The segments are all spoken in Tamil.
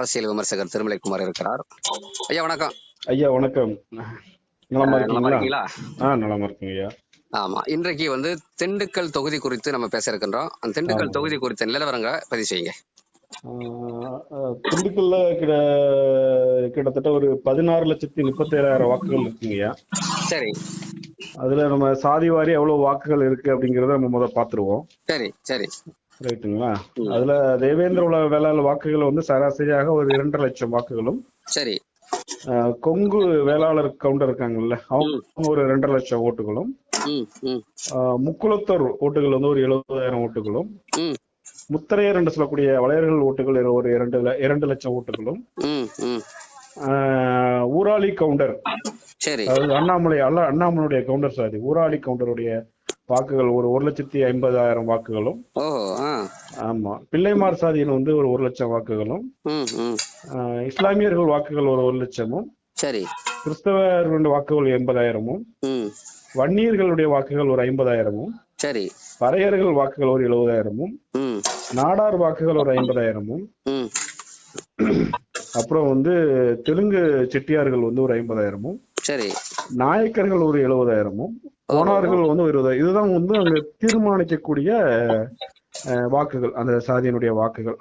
அரசியல் விமர்சகர் திருமலைக்குமார் இருக்கிறார். ஐயா வணக்கம். ஐயா வணக்கம். நலமா அஹ் நலமா இருக்கீங்களா? இருக்கீங்களா? ஆ நலமா இருக்குங்க ஐயா. ஆமா இன்றைக்கு வந்து திண்டுக்கல் தொகுதி குறித்து நம்ம பேச இருக்கின்றோம். அந்த திண்டுக்கல். தொகுதி குறித்த நிலவரங்களை பதிவு செய்யுங்க. திண்டுக்கல்ல கிட கிட்டத்தட்ட ஒரு பதினாறு லட்சத்தி முப்பத்தி ஏழாயிரம் வாக்குகள் இருக்குங்கய்யா சரி. அதுல நம்ம சாதி வாரி எவ்வளவு வாக்குகள் இருக்கு அப்படிங்கறத நம்ம முதல்ல பாத்துருவோம் சரி சரி. ரைட்டுங்களா. அதுல தேவேந்திர உலக வேளாளர் வாக்குகள் வந்து சராசரியாக ஒரு இரண்டரை லட்சம் வாக்குகளும் சரி. கொங்கு வேளாளர் கவுண்டர் இருக்காங்கல்ல அவங்க ஒரு ரெண்டரை லட்சம் ஓட்டுகளும் முக்குளத்தோர் ஓட்டுகள் வந்து ஒரு எழுபதாயிரம் ஓட்டுகளும் முத்தரையர் என்று சொல்லக்கூடிய வளையர்கள் ஓட்டுகள் ஒரு இரண்டு இரண்டு லட்சம் ஓட்டுகளும் ஊராளி கவுண்டர் சரி. அண்ணாமலை அல்ல அண்ணாமலையுடைய கவுண்டர் சாதி ஊராளி கவுண்டருடைய வாக்குகள் ஒரு ஒரு லட்சத்தி ஐம்பதாயிரம் வாக்குகளும் ஆமா பிள்ளைமார் சாதியின் வந்து ஒரு ஒரு லட்சம் வாக்குகளும் இஸ்லாமியர்கள் வாக்குகள் ஒரு ஒரு லட்சமும் சரி. கிறிஸ்தவர்களுடைய வாக்குகள் எண்பதாயிரமும் வன்னியர்களுடைய வாக்குகள் ஒரு ஐம்பதாயிரமும் சரி. பறையர்கள் வாக்குகள் ஒரு எழுபதாயிரமும் நாடார் வாக்குகள் ஒரு ஐம்பதாயிரமும் அப்புறம் வந்து தெலுங்கு செட்டியார்கள் வந்து ஒரு ஐம்பதாயிரமும் சரி. நாயக்கர்கள் ஒரு எழுபதாயிரமும் ஓனார்கள் வந்து ஒரு இருபதாயிரம். இதுதான் வந்து அங்க தீர்மானிக்கக்கூடிய வாக்குகள் அந்த சாதியினுடைய வாக்குகள்.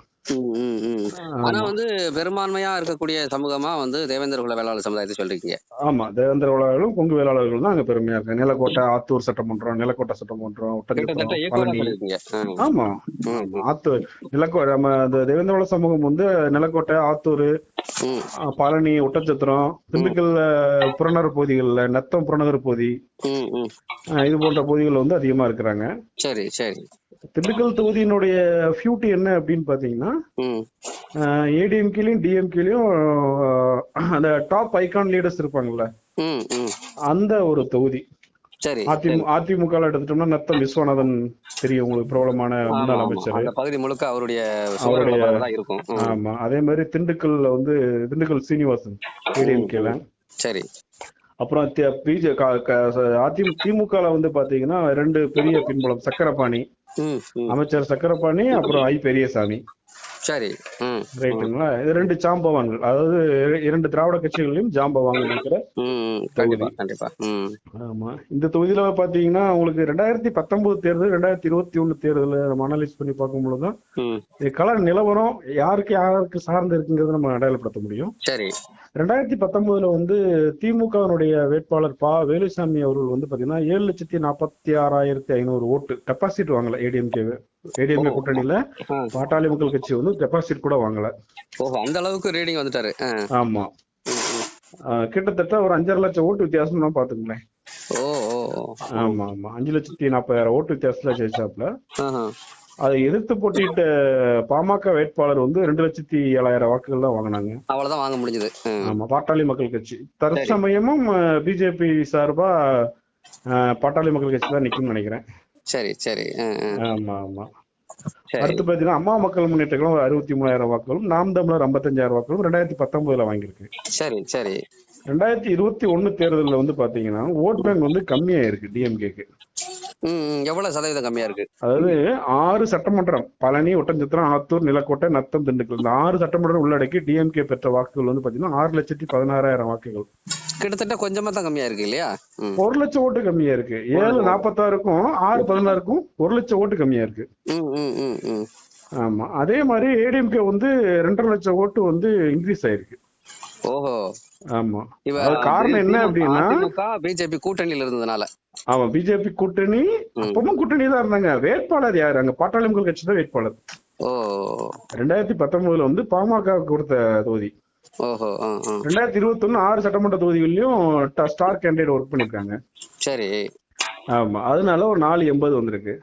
ஆனா வந்து பெரும்பான்மையா இருக்கக்கூடிய சமூகமா வந்து தேவேந்திர குல வேளாளர் சமுதாயத்தை சொல்றீங்க. ஆமா தேவேந்திர வேளாளர்களும் கொங்கு வேளாளர்கள் தான் அங்க பெருமையா இருக்கு நிலக்கோட்டை ஆத்தூர் சட்டமன்றம் நிலக்கோட்டை சட்டமன்றம் ஆமா. ஆத்தூர் நிலக்கோ நம்ம தேவேந்திர வேளாளர் சமூகம் வந்து நிலக்கோட்டை ஆத்தூர் பழனி ஒட்டச்சத்திரம் திண்டுக்கல் அஹ், புறநகர் பகுதிகள்ல நத்தம் புறநகர் பகுதி இது போன்ற பகுதிகள் வந்து அதிகமா இருக்கிறாங்க. சரி சரி. திண்டுக்கல் தொகுதியினுடைய ஃபியூட்டி என்ன அப்படின்னு பாத்தீங்கன்னா ஏடிஎம்கேலையும் டிஎம்கேலையும் அந்த டாப் ஐகான் லீடர்ஸ் இருப்பாங்கல்ல அந்த ஒரு தொகுதி. அதிமுக எடுத்துட்டோம்னா நத்தம் விஸ்வநாதன் தெரியும் உங்களுக்கு பிரபலமான முன்னாள். அமைச்சர். பகுதி முழுக்க அவருடைய அவருடைய- இருக்கும். ஆமா. அதே மாதிரி திண்டுக்கல்ல வந்து திண்டுக்கல் சீனிவாசன் ஏடிஎம்கேல சரி. அப்புறம் பிஜே அதிமுக திமுக வந்து பாத்தீங்கன்னா ரெண்டு பெரிய பின்புலம் சக்கரபாணி அமைச்சர் சக்கரபாணி அப்புறம் ஐ பெரியசாமி. சரி ரைட்டுங்களா? இது ரெண்டு ஜாம்பவான்கள். அதாவது இர- இரண்டு திராவிட கட்சிகளிலும் ஜாம்பவான் இருக்கிற ஆமா. இந்த தொகுதியில பாத்தீங்கன்னா உங்களுக்கு ரெண்டாயிரத்தி பத்தொன்பது தேர்தல் ரெண்டாயிரத்தி இருபத்தி ஒண்ணு தேர்தல் நம்ம அனலைஸ் பண்ணி பார்க்கும்பொழுதுதான் ம். இது கள நிலவரம் யாருக்கு யாருக்கு சார்ந்து இருக்குங்கிறத நம்ம அடையாளப்படுத்த முடியும். சரி. ரெண்டாயிரத்தி பத்தொன்பதுல வந்து திமுகவினுடைய வேட்பாளர் பா வேலுசாமி அவர்கள் வந்து பாத்தீங்கன்னா ஏழு லட்சத்தி நாற்பத்தி ஆறாயிரத்தி ஐநூறு ஓட்டு டெபாசிட் வாங்கல. ஏடிஎம்கே ஏடிஎம்கே கூட்டணியில. பாட்டாளி மக்கள் கட்சி வந்து டெபாசிட் கூட வாங்கல. ஓஹோ அந்த அளவுக்கு ரீடிங் வந்துட்டாரு. ஆமா. கிட்டத்தட்ட ஒரு அஞ்சரை லட்சம் ஓட்டு வித்தியாசம் தான் ஓ ஓ. ஆமா ஆமா. அஞ்சு லட்சத்தி நாற்பதாயிரம் ஓட்டு வித்தியாசத்துல ஜெயிச்சாப்ல. அதை எதிர்த்து போட்டியிட்ட பாமக வேட்பாளர் வந்து ரெண்டு லட்சத்தி ஏழாயிரம் வாக்குகள் தான் வாங்கினாங்க. அவ்வளவுதான் வாங்க முடிஞ்சது. ஆமா பாட்டாளி மக்கள் கட்சி. தற்சமயமும் பிஜேபி சார்பா பாட்டாளி மக்கள் கட்சி தான் நிக்கும்னு நினைக்கிறேன். சரி சரி. ஆமா ஆமா. அடுத்து பாத்தீங்கன்னா அம்மா மக்கள் முன்னேற்ற கழகம் ஒரு அறுபத்தி மூணாயிரம் வாக்குகளும் நாம் தமிழர் ஐம்பத்தஞ்சாயிரம் வாக்குகளும் ரெண்டாயிரத்தி பத்தொன்பதுல வாங்கியிருக்கு. சரி சரி. ரெண்டாயிரத்தி இருபத்தி ஒண்ணு தேர்தலில் வந்து பாத்தீங்கன்னா ஓட் பேங்க் வந்து கம்மியா இருக்கு டிஎம்கேக்கு எவ்வளவு சதவீதம் கம்மியா இருக்கு? அதாவது ஆறு சட்டமன்றம் பழனி ஒட்டஞ்சத்திரம் ஆத்தூர் நிலக்கோட்டை நத்தம் திண்டுக்கல். இந்த ஆறு சட்டமன்றம் உள்ளடக்கி டிஎம்கே பெற்ற வாக்குகள் வந்து பாத்தீங்கன்னா ஆறு லட்சத்தி பதினாறாயிரம் வாக்குகள். கிட்டத்தட்ட கொஞ்சமா தான் கம்மியா இருக்கு இல்லையா? ஒரு லட்சம் ஓட்டு கம்மியா இருக்கு. ஏழு நாற்பத்தாறுக்கும் ஆறு பதினாறுக்கும் ஒரு லட்சம் ஓட்டு கம்மியா இருக்கு. ஆமா. அதே மாதிரி ஏடிஎம்கே வந்து ரெண்டரை லட்சம் ஓட்டு வந்து இன்க்ரீஸ் ஆயிருக்கு. ஓஹோ. ஆமா. காரணம் என்ன அப்படின்னா பிஜேபி கூட்டணியில இருந்ததுனால. ஆமா பிஜேபி கூட்டணி. அப்பவும் கூட்டணி தான் இருந்தாங்க. வேட்பாளர் யாரு? அங்க பாட்டாளி மக்கள் கட்சி தான் வேட்பாளர். ரெண்டாயிரத்தி பத்தொன்பதுல வந்து பாமக கொடுத்த தொகுதி. ரெண்டாயிரத்தி இருபத்தி ஒண்ணு ஆறு சட்டமன்ற தொகுதிகளிலும் ஸ்டார் கேண்டிடேட் ஒர்க் பண்ணிருக்காங்க. சரி. ஆமா. அதனால ஒரு நாலு எண்பது வந்திருக்கு.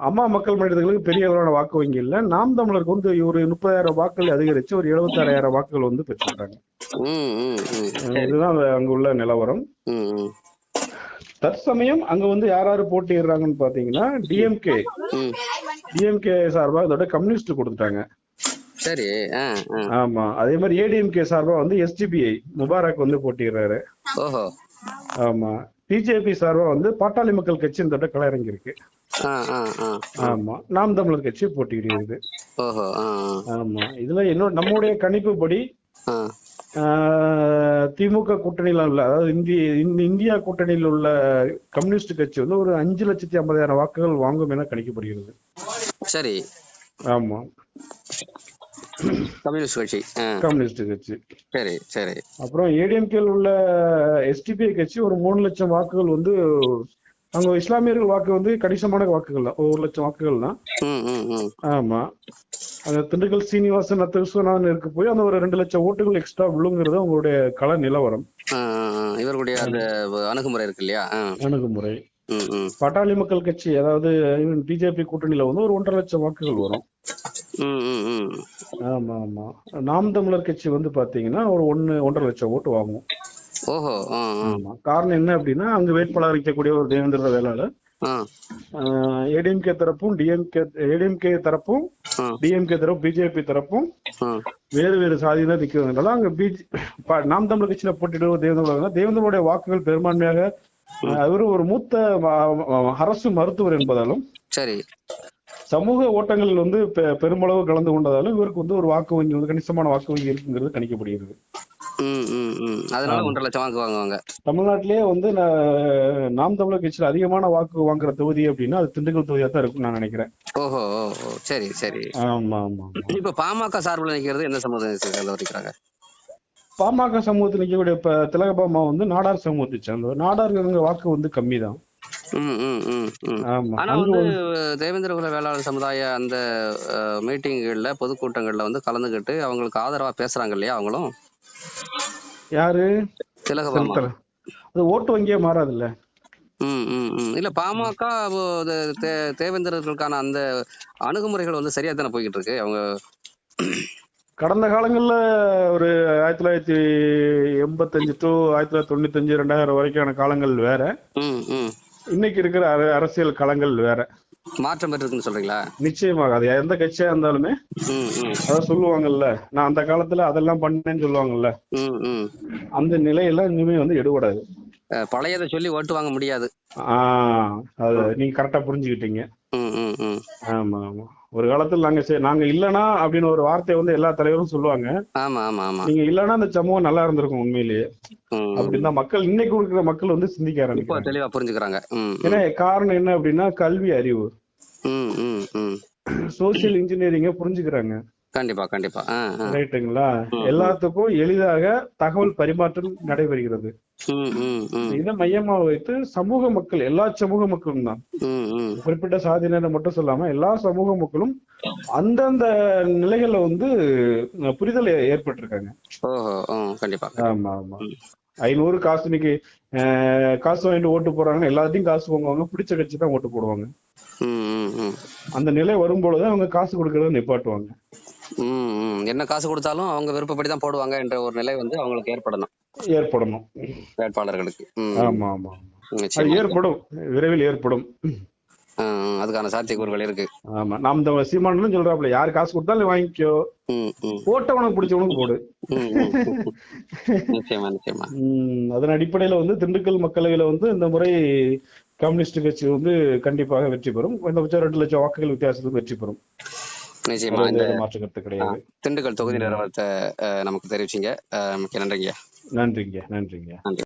அம்மா மக்கள் மனிதர்களுக்கு பெரிய அளவான வாக்கு வங்கி இல்ல. நாம் தமிழருக்கு வந்து ஒரு முப்பதாயிரம் வாக்குகள் அதிகரிச்சு ஒரு எழுபத்தாறாயிரம் வாக்குகள் வந்து சரி இதுதான் அங்க உள்ள நிலவரம். தற்சமயம் அங்க வந்து யார் யாரு போட்டியிடுறாங்கன்னு பாத்தீங்கன்னா டிஎம்கே டிஎம்கே சார்பா அதோட கம்யூனிஸ்ட் கொடுத்துட்டாங்க. சரி ஆமா. அதே மாதிரி ஏடிஎம்கே சார்பா வந்து எஸ்டிபிஐ முபாரக் வந்து போட்டியிடுறாரு. ஓஹோ. ஆமா. பிஜேபி சார்பா வந்து பாட்டாளி மக்கள் கட்சி இந்த தடவை களமிறங்கி இருக்கு ஆமா. நாம் தமிழர் கட்சி போட்டியிடுகிறது ஆமா. இதுல இன்னொரு நம்முடைய கணிப்புப்படி ஆ. ஆஹ், திமுக கூட்டணியில உள்ள அதாவது இந்திய இந்த இந்தியா கூட்டணியில் உள்ள கம்யூனிஸ்ட் கட்சி வந்து ஒரு அஞ்சு லட்சத்தி ஐம்பதாயிரம் வாக்குகள் வாங்கும் என கணிக்கப்படுகிறது. சரி. ஆமா. கம்யூனிஸ்ட் கட்சி. கம்யூனிஸ்ட் கட்சி. சரி சரி. அப்புறம் ஏடிஎம்கேல உள்ள எஸ்டிபிஐ கட்சி ஒரு மூணு லட்சம் வாக்குகள் வந்து அங்க இஸ்லாமியர்கள் வாக்கு வந்து கணிசமான வாக்குகள் தான். ஒரு லட்சம் வாக்குகள் தான் ஆமா. அந்த திண்டுக்கல் சீனிவாசன் அத்த விஸ்வநாதன் இருக்கு போய் அந்த ஒரு ரெண்டு லட்சம் ஓட்டுகள் எக்ஸ்ட்ரா விழுங்கிறது அவங்களுடைய கள நிலவரம். இவர்களுடைய அந்த அணுகுமுறை இருக்கு இல்லையா. அணுகுமுறை. பாட்டாளி மக்கள் கட்சி அதாவது பிஜேபி கூட்டணியில வந்து ஒரு ஒன்றரை லட்சம் வாக்குகள் வரும். ஆமா ஆமா. நாம் தமிழர் கட்சி வந்து பாத்தீங்கன்னா ஒரு ஒன்னு ஒன்றரை லட்சம் ஓட்டு வாங்கும் ஓஹோ ஆமா. காரணம் என்ன அப்படின்னா அங்க வேட்பாளர் இருக்கக்கூடிய ஒரு தேவேந்திர வேளாளர் ஏடிஎம்கே தரப்பும் டிஎம்கே ஏடிஎம்கே தரப்பும் டிஎம்கே தரப்பும் பிஜேபி தரப்பும் வேறு வேறு சாதியினர் நிற்கிறதுனால அங்க பிஜே நாம் தமிழர் கட்சியில போட்டியிடுவது தேவேந்திர தேவேந்திரோடைய வாக்குகள் பெரும்பான்மையாக அவரு ஒரு மூத்த அரசு மருத்துவர் என்பதாலும் சரி. சமூக ஓட்டங்களில் வந்து பெருமளவு கலந்து கொண்டதாலும் இவருக்கு வந்து ஒரு வாக்கு வங்கி வந்து கணிசமான வாக்கு வங்கி இருக்குங்கிறது கணிக்கப்படுகிறது. ம் ம் ம். அதனால ஒன்றரை லட்சம் வாக்கு வாங்குவாங்க. தமிழ்நாட்டிலேயே வந்து நான் நாம் தமிழர் கட்சியில் அதிகமான வாக்கு வாங்குற தொகுதி அப்படின்னா அது திண்டுக்கல் தொகுதியா தான் இருக்கும்னு நான் நினைக்கிறேன். ஓஹோ சரி சரி. ஆமா ஆமா. இப்ப பாமக சார்பில் நிக்கிறது எந்த சமுதாயத்தை சேர்ந்தவர் இருக்கிறாங்க பாமக சமூகத்தில் நிற்கக்கூடிய இப்ப திலகபாமா வந்து நாடார் சமூகத்தை சேர்ந்தவர். நாடார்களுங்க வாக்கு வந்து கம்மி தான் ஆனா வந்து வந்து தேவேந்திர குல வேளாளர் சமுதாய அந்த மீட்டிங்கள்ல பொதுக்கூட்டங்கள்ல வந்து கலந்துக்கிட்டு அவங்களுக்கு ஆதரவா பேசுறாங்க இல்லையா அவங்களும்? யாரு? திலகபாமா அது ஓட்டு வங்கியே மாறாதுல்ல? இல்ல பாமக தேவேந்திரர்களுக்கான அந்த அணுகுமுறைகள் வந்து சரியா தானே போய்கிட்டு இருக்கு அவங்க கடந்த காலங்கள்ல ஒரு ஆயிரத்தி தொள்ளாயிரத்தி எண்பத்தஞ்சு டு ஆயிரத்தி தொள்ளாயிரத்தி தொண்ணூத்தஞ்சு ரெண்டாயிரம் வரைக்கான காலங்கள் வேற. இன்னைக்கு இருக்கிற அர- அரசியல் களங்கள் வேற. மாற்றம் பெற்றிருக்குன்னு சொல்றீங்களா? நிச்சயமாக. அது எந்த கட்சியா இருந்தாலுமே அதான் சொல்லுவாங்கல்ல. நான் அந்த காலத்துல அதெல்லாம் பண்ணேன்னு சொல்லுவாங்கல்ல. அந்த நிலையெல்லாம் இனிமே வந்து எடுபடாது. பழையதை சொல்லி ஓட்டு வாங்க முடியாது. ஆஹ் அது நீங்க கரெக்டா புரிஞ்சுக்கிட்டீங்க. ஆமா ஆமா. ஒரு காலத்துல நாங்க நாங்க இல்லனா அப்படின்னு ஒரு வார்த்தை வந்து எல்லா தலைவரும் சொல்லுவாங்க. ஆமா ஆமா ஆமா. நீங்க இல்லனா அந்த சமூகம் நல்லா இருந்திருக்கும் உண்மையிலேயே அப்படின்னு மக்கள் இன்னைக்கு இருக்கிற மக்கள் வந்து சிந்திக்க இப்போ ஆரம்பிக்கிறாங்க தெளிவா புரிஞ்சுக்கிறாங்க. ஏன்னா காரணம் என்ன அப்படின்னா கல்வி அறிவு. சோசியல் இன்ஜினியரிங்க புரிஞ்சுக்கிறாங்க. கண்டிப்பா கண்டிப்பா. ரைட்டுங்களா. எல்லாத்துக்கும் எளிதாக தகவல் பரிமாற்றம் நடைபெறுகிறது. இதை மையமா வைத்து சமூக மக்கள் எல்லா சமூக மக்களும் தான். குறிப்பிட்ட சாதியினரை மட்டும் சொல்லாம எல்லா சமூக மக்களும் அந்தந்த நிலைகள்ல வந்து புரிதல் ஏ- ஏற்பட்டிருக்காங்க கண்டிப்பா ஆமா ஆமா. ஐநூறு காசு இன்னைக்கு காசு வாங்கிட்டு ஓட்டு போடுறாங்க எல்லாத்தையும் காசு வாங்குவாங்க பிடிச்ச கட்சி தான் ஓட்டு போடுவாங்க. அந்த நிலை வரும்பொழுது அவங்க காசு கொடுக்கறத நிப்பாட்டுவாங்க. ம் என்ன காசு கொடுத்தாலும் அவங்க விருப்பப்படி தான் போடுவாங்க என்ற ஒரு நிலை வந்து அவங்களுக்கு ஏற்படணும். ஏற்படணும். வேட்பாளர்களுக்கு. ஆமா ஆமா ஏற்படும். விரைவில் ஏற்படும். அதுக்கான சாத்தியக்கூறுகள் இருக்கு. ஆமா. நாம் இந்த சீமானும் சொல்றாப்புல யார் காசு கொடுத்தாலும் வாங்கிக்கோ. ம் ம். போட்ட உனக்கு பிடிச்சவனுக்கு போடு. நிச்சயமா நிச்சயமா. அதன் அடிப்படையில வந்து திண்டுக்கல் மக்களவையில வந்து இந்த முறை கம்யூனிஸ்ட் கட்சி வந்து கண்டிப்பாக வெற்றி பெறும். குறைந்தபட்சம் ரெண்டு லட்சம் வாக்குகள் வித்தியாசத்துக்கு வெற்றி பெறும். நிச்சயமா. இந்த எந்த மாற்று கருத்து கிடையாது திண்டுக்கல் தொகுதி நிலவரத்தை அஹ், நமக்கு தெரிவிச்சீங்க. நன்றிங்க. நன்றிங்க நன்றிங்க.